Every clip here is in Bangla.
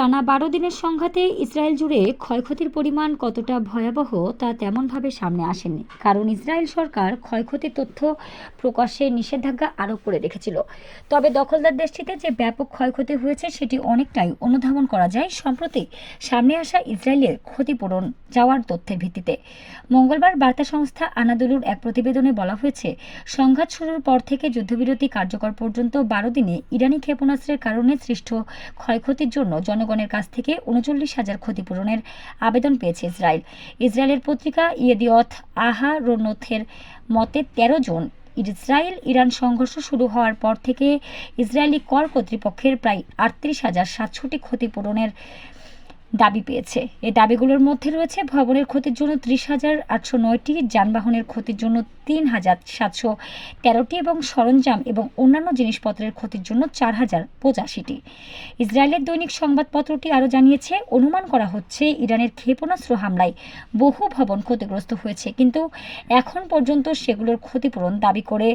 টানা বারো দিনের সংঘাতে ইসরায়েল জুড়ে ক্ষয়ক্ষতির পরিমাণ কতটা ভয়াবহ তা তেমনভাবে সামনে আসেনি। কারণ ইসরায়েল সরকার ক্ষয়ক্ষতির তথ্য প্রকাশে নিষেধাজ্ঞা আরোপ করে রেখেছিল। তবে দখলদার দেশটিতে যে ব্যাপক ক্ষয়ক্ষতি হয়েছে সেটি অনেকটাই অনুধাবন করা যায়, সম্প্রতি সামনে আসা ইসরায়েলের ক্ষতিপূরণ যাওয়ার তথ্যের ভিত্তিতে। মঙ্গলবার বার্তা সংস্থা আনাদুলুর এক প্রতিবেদনে বলা হয়েছে, সংঘাত শুরুর পর থেকে যুদ্ধবিরতি কার্যকর পর্যন্ত বারো দিনে ইরানি ক্ষেপণাস্ত্রের কারণে সৃষ্ট ক্ষয়ক্ষতির জন্য জনগণের কাছ থেকে উনচল্লিশ হাজার ক্ষতিপূরণের আবেদন পেয়েছে ইসরায়েল। ইসরায়েলের পত্রিকা ইয়েদিয়থ আহা রোনথের মতে, তেরো জন ইসরায়েল ইরান সংঘর্ষ শুরু হওয়ার পর থেকে ইসরায়েলি কর কর্তৃপক্ষের প্রায় আটত্রিশ হাজার সাতশোটি ক্ষতিপূরণের দাবি পেয়েছে। এই দাবিগুলোর মধ্যে রয়েছে ভবনের ক্ষতির জন্য ত্রিশ হাজার আটশো নয়টি, যানবাহনের ক্ষতির জন্য তিন হাজার সাতশো তেরোটি এবং সরঞ্জাম এবং অন্যান্য জিনিসপত্রের ক্ষতির জন্য চার হাজার পঁচাশিটি। ইসরায়েলের দৈনিক সংবাদপত্রটি আরও জানিয়েছে, অনুমান করা হচ্ছে ইরানের ক্ষেপণাস্ত্র হামলায় বহু ভবন ক্ষতিগ্রস্ত হয়েছে, কিন্তু এখন পর্যন্ত সেগুলোর ক্ষতিপূরণ দাবি করে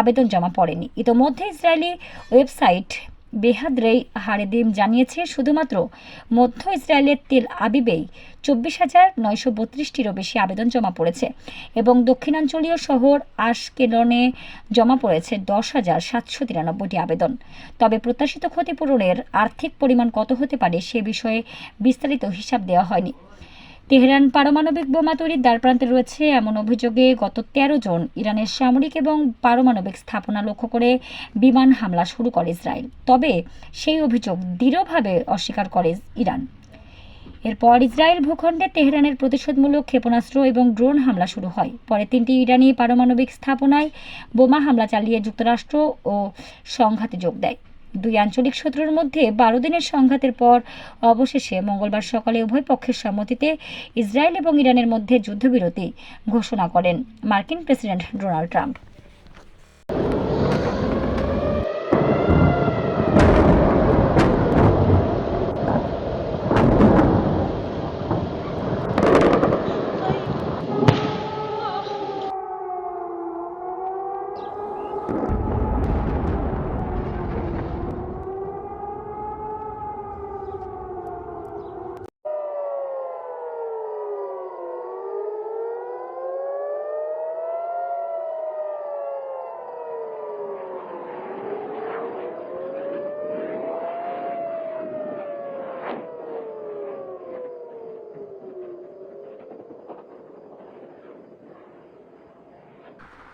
আবেদন জমা পড়েনি। ইতোমধ্যে ইসরায়েলি ওয়েবসাইট বেহাদ্রেই হারেদিম জানিয়েছে শুধুমাত্র মধ্য ইসরায়েলের তেল আবিবেই চব্বিশ হাজার নয়শো বত্রিশটিরও বেশি আবেদন জমা পড়েছে এবং দক্ষিণাঞ্চলীয় শহর আশকেলনে জমা পড়েছে দশ হাজার সাতশো তিরানব্বইটি আবেদন। তবে প্রত্যাশিত ক্ষতিপূরণের আর্থিক পরিমাণ কত হতে পারে সে বিষয়ে বিস্তারিত হিসাব দেওয়া হয়নি। তেহরান পারমাণবিক বোমা তৈরির দ্বারপ্রান্তে রয়েছে এমন অভিযোগে গত তেরো জন ইরানের সামরিক এবং পারমাণবিক স্থাপনা লক্ষ্য করে বিমান হামলা শুরু করে ইসরায়েল। তবে সেই অভিযোগ দৃঢ়ভাবে অস্বীকার করে ইরান। এরপর ইসরায়েল ভূখণ্ডে তেহরানের প্রতিশোধমূলক ক্ষেপণাস্ত্র এবং ড্রোন হামলা শুরু হয়। পরে তিনটি ইরানি পারমাণবিক স্থাপনায় বোমা হামলা চালিয়ে যুক্তরাষ্ট্র ও সংঘাতে যোগ দেয়। দুই আঞ্চলিক শত্রুর মধ্যে বারো দিনের সংঘাতের পর অবশেষে মঙ্গলবার সকালে উভয় পক্ষের সম্মতিতে ইসরায়েল এবং ইরানের মধ্যে যুদ্ধবিরতি ঘোষণা করেন মার্কিন প্রেসিডেন্ট ডোনাল্ড ট্রাম্প।